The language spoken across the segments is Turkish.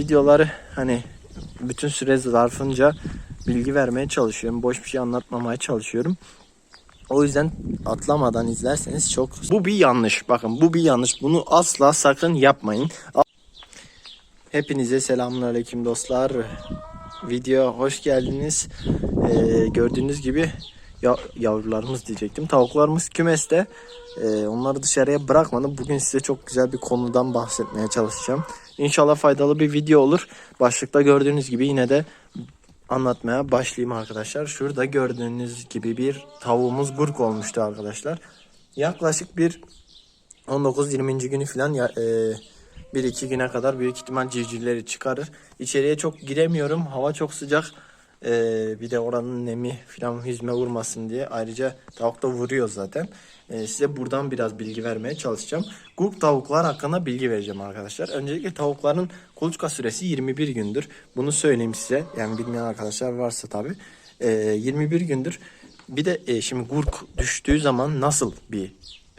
videoları hani bütün süre zarfınca bilgi vermeye çalışıyorum. Boş bir şey anlatmamaya çalışıyorum. O yüzden atlamadan izlerseniz çok... Bu bir yanlış. Bakın bu bir yanlış. Bunu asla sakın yapmayın. Hepinize selamünaleyküm dostlar. Video hoş geldiniz. Ee, gördüğünüz gibi ya, yavrularımız diyecektim. Tavuklarımız kümeste. Ee, onları dışarıya bırakmadım. Bugün size çok güzel bir konudan bahsetmeye çalışacağım. İnşallah faydalı bir video olur. Başlıkta gördüğünüz gibi yine de anlatmaya başlayayım arkadaşlar. Şurada gördüğünüz gibi bir tavuğumuz gurk olmuştu arkadaşlar. Yaklaşık bir 19-20. günü falan ya, e, bir iki güne kadar büyük ihtimal civcivleri çıkarır. İçeriye çok giremiyorum. Hava çok sıcak. E, bir de oranın nemi falan yüzme vurmasın diye. Ayrıca tavuk da vuruyor zaten. E, size buradan biraz bilgi vermeye çalışacağım. Gurk tavuklar hakkında bilgi vereceğim arkadaşlar. Öncelikle tavukların kuluçka süresi 21 gündür. Bunu söyleyeyim size. Yani bilmeyen arkadaşlar varsa tabii. E, 21 gündür. Bir de e, şimdi gurk düştüğü zaman nasıl bir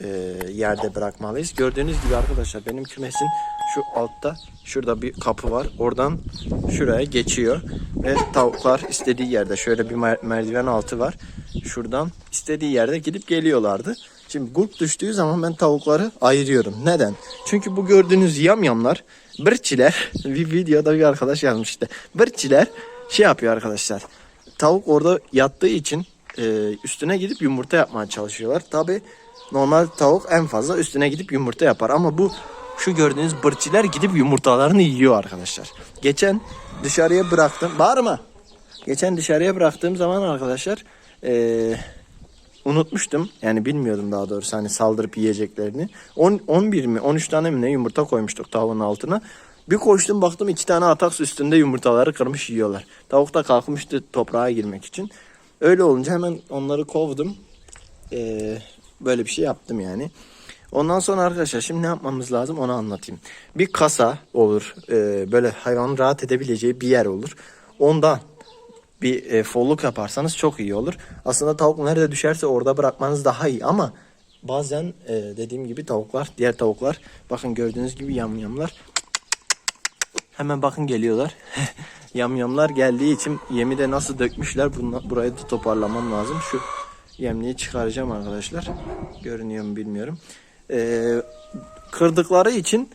e, yerde bırakmalıyız. Gördüğünüz gibi arkadaşlar benim kümesin şu altta şurada bir kapı var. Oradan şuraya geçiyor ve tavuklar istediği yerde şöyle bir mer- merdiven altı var. Şuradan istediği yerde gidip geliyorlardı. Şimdi gurk düştüğü zaman ben tavukları ayırıyorum. Neden? Çünkü bu gördüğünüz yamyamlar bırçiler bir videoda bir arkadaş yazmıştı. Bırçiler şey yapıyor arkadaşlar. Tavuk orada yattığı için e, üstüne gidip yumurta yapmaya çalışıyorlar. Tabi normal tavuk en fazla üstüne gidip yumurta yapar ama bu şu gördüğünüz bırçiler gidip yumurtalarını yiyor arkadaşlar. Geçen dışarıya bıraktım. Bağırma. Geçen dışarıya bıraktığım zaman arkadaşlar e, unutmuştum. Yani bilmiyordum daha doğrusu hani saldırıp yiyeceklerini. 10, 11 mi 13 tane mi ne yumurta koymuştuk tavuğun altına. Bir koştum baktım iki tane ataks üstünde yumurtaları kırmış yiyorlar. Tavuk da kalkmıştı toprağa girmek için. Öyle olunca hemen onları kovdum. Ee, böyle bir şey yaptım yani. Ondan sonra arkadaşlar şimdi ne yapmamız lazım onu anlatayım. Bir kasa olur. ee, böyle hayvanın rahat edebileceği bir yer olur. Ondan bir e, folluk yaparsanız çok iyi olur. Aslında tavuk nerede düşerse orada bırakmanız daha iyi ama bazen e, dediğim gibi tavuklar, diğer tavuklar bakın gördüğünüz gibi yamyamlar hemen bakın geliyorlar. yamyamlar geldiği için yemi de nasıl dökmüşler bunla, burayı da toparlamam lazım. Şu yemliği çıkaracağım arkadaşlar. Görünüyor mu bilmiyorum. E, kırdıkları için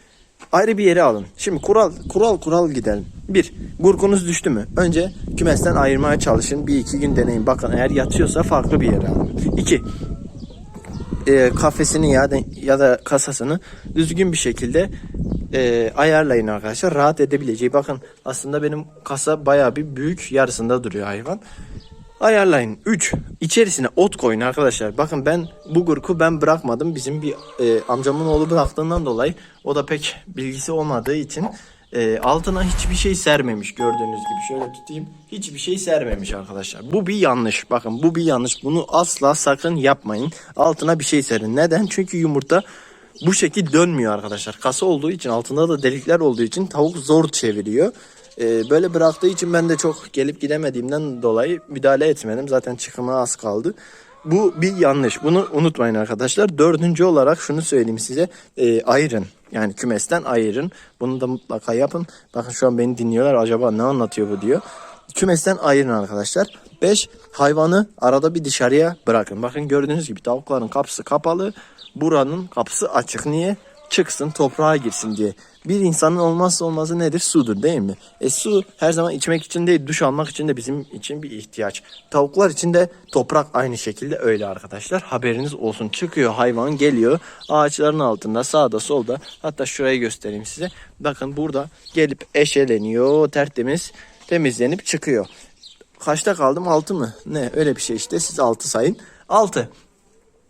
ayrı bir yere alın. Şimdi kural kural kural gidelim. Bir, gurkunuz düştü mü? Önce kümesten ayırmaya çalışın. Bir iki gün deneyin. Bakın eğer yatıyorsa farklı bir yere alın. İki, e, kafesini ya da, ya da kasasını düzgün bir şekilde e, ayarlayın arkadaşlar. Rahat edebileceği. Bakın aslında benim kasa bayağı bir büyük yarısında duruyor hayvan. Ayarlayın. 3. İçerisine ot koyun arkadaşlar. Bakın ben bu gurku ben bırakmadım. Bizim bir e, amcamın oğlu bıraktığından dolayı o da pek bilgisi olmadığı için e, altına hiçbir şey sermemiş gördüğünüz gibi. Şöyle tutayım. Hiçbir şey sermemiş arkadaşlar. Bu bir yanlış. Bakın bu bir yanlış. Bunu asla sakın yapmayın. Altına bir şey serin. Neden? Çünkü yumurta bu şekil dönmüyor arkadaşlar. Kasa olduğu için altında da delikler olduğu için tavuk zor çeviriyor. Ee, böyle bıraktığı için ben de çok gelip gidemediğimden dolayı müdahale etmedim. Zaten çıkıma az kaldı. Bu bir yanlış. Bunu unutmayın arkadaşlar. Dördüncü olarak şunu söyleyeyim size. Ee, ayırın. Yani kümesten ayırın. Bunu da mutlaka yapın. Bakın şu an beni dinliyorlar. Acaba ne anlatıyor bu diyor. Kümesten ayırın arkadaşlar. 5. Hayvanı arada bir dışarıya bırakın. Bakın gördüğünüz gibi tavukların kapısı kapalı. Buranın kapısı açık. Niye? Çıksın toprağa girsin diye. Bir insanın olmazsa olmazı nedir? Sudur değil mi? E su her zaman içmek için değil duş almak için de bizim için bir ihtiyaç. Tavuklar için de toprak aynı şekilde öyle arkadaşlar. Haberiniz olsun. Çıkıyor hayvan geliyor ağaçların altında sağda solda hatta şurayı göstereyim size. Bakın burada gelip eşeleniyor tertemiz temizlenip çıkıyor. Kaçta kaldım? 6 mı? Ne öyle bir şey işte siz 6 sayın. 6.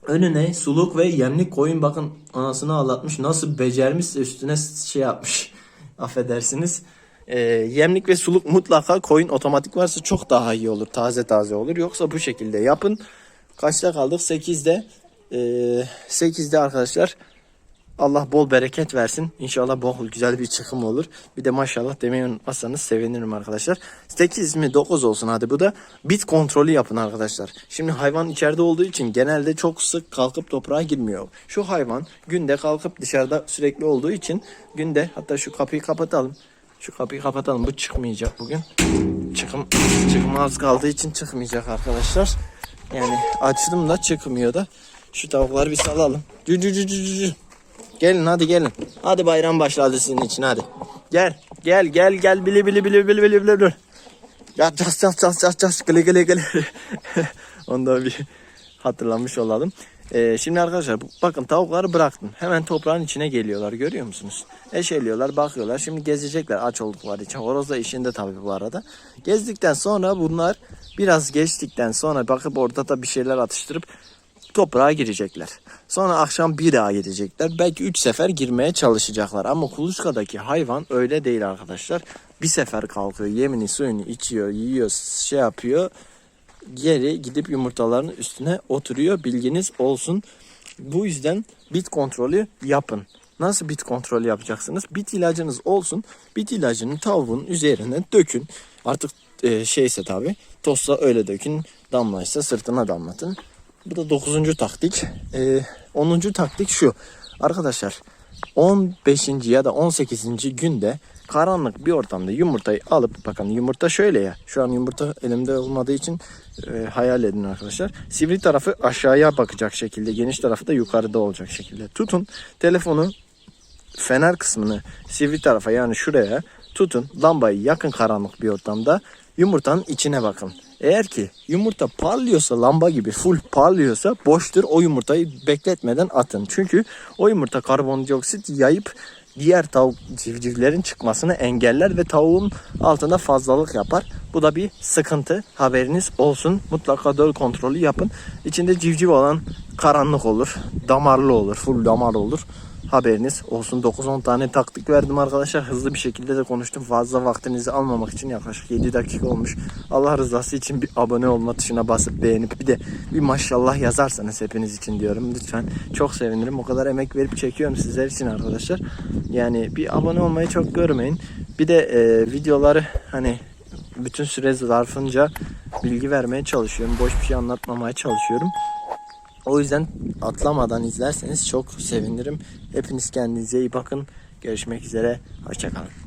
Önüne suluk ve yemlik koyun bakın anasını ağlatmış. Nasıl becermişse üstüne şey yapmış. Affedersiniz. Ee, yemlik ve suluk mutlaka koyun otomatik varsa çok daha iyi olur. Taze taze olur. Yoksa bu şekilde yapın. Kaçta kaldık? 8'de. Ee, 8'de arkadaşlar Allah bol bereket versin. İnşallah bol güzel bir çıkım olur. Bir de maşallah demeyi unutmazsanız sevinirim arkadaşlar. 8 mi 9 olsun hadi bu da. Bit kontrolü yapın arkadaşlar. Şimdi hayvan içeride olduğu için genelde çok sık kalkıp toprağa girmiyor. Şu hayvan günde kalkıp dışarıda sürekli olduğu için günde hatta şu kapıyı kapatalım. Şu kapıyı kapatalım. Bu çıkmayacak bugün. Çıkım, çıkmaz kaldığı için çıkmayacak arkadaşlar. Yani açtım da çıkmıyor da. Şu tavukları bir salalım. Cü cü cü cü cü. Gelin hadi gelin. Hadi bayram başladı sizin için hadi. Gel gel gel gel bili bili bili bili bili bili bili. Ya cas cas cas cas cas gılı gılı gılı. Onu da bir hatırlamış olalım. Ee, şimdi arkadaşlar bakın tavukları bıraktım. Hemen toprağın içine geliyorlar görüyor musunuz? Eşeliyorlar bakıyorlar. Şimdi gezecekler aç oldukları için. Horoz da işinde tabii bu arada. Gezdikten sonra bunlar biraz geçtikten sonra bakıp orada da bir şeyler atıştırıp toprağa girecekler. Sonra akşam bir daha girecekler. Belki üç sefer girmeye çalışacaklar. Ama kuluçkadaki hayvan öyle değil arkadaşlar. Bir sefer kalkıyor, yemini suyunu içiyor, yiyor, şey yapıyor. Geri gidip yumurtaların üstüne oturuyor. Bilginiz olsun. Bu yüzden bit kontrolü yapın. Nasıl bit kontrolü yapacaksınız? Bit ilacınız olsun. Bit ilacını tavuğun üzerine dökün. Artık e, şeyse tabi tozsa öyle dökün. Damlaysa sırtına damlatın. Bu da 9. taktik. Ee, 10. taktik şu. Arkadaşlar 15. ya da 18. günde karanlık bir ortamda yumurtayı alıp bakın yumurta şöyle ya. Şu an yumurta elimde olmadığı için e, hayal edin arkadaşlar. Sivri tarafı aşağıya bakacak şekilde, geniş tarafı da yukarıda olacak şekilde. Tutun telefonu fener kısmını sivri tarafa yani şuraya tutun. Lambayı yakın karanlık bir ortamda yumurtanın içine bakın. Eğer ki yumurta parlıyorsa lamba gibi full parlıyorsa boştur o yumurtayı bekletmeden atın. Çünkü o yumurta karbondioksit yayıp diğer tavuk civcivlerin çıkmasını engeller ve tavuğun altında fazlalık yapar. Bu da bir sıkıntı. Haberiniz olsun. Mutlaka döl kontrolü yapın. İçinde civciv olan karanlık olur. Damarlı olur. Full damar olur. Haberiniz olsun 9-10 tane taktik verdim arkadaşlar. Hızlı bir şekilde de konuştum. Fazla vaktinizi almamak için yaklaşık 7 dakika olmuş. Allah rızası için bir abone olma tuşuna basıp beğenip bir de bir maşallah yazarsanız hepiniz için diyorum. Lütfen çok sevinirim. O kadar emek verip çekiyorum sizler için arkadaşlar. Yani bir abone olmayı çok görmeyin. Bir de e, videoları hani bütün süre zarfınca bilgi vermeye çalışıyorum. Boş bir şey anlatmamaya çalışıyorum. O yüzden atlamadan izlerseniz çok sevinirim. Hepiniz kendinize iyi bakın. Görüşmek üzere. Hoşçakalın.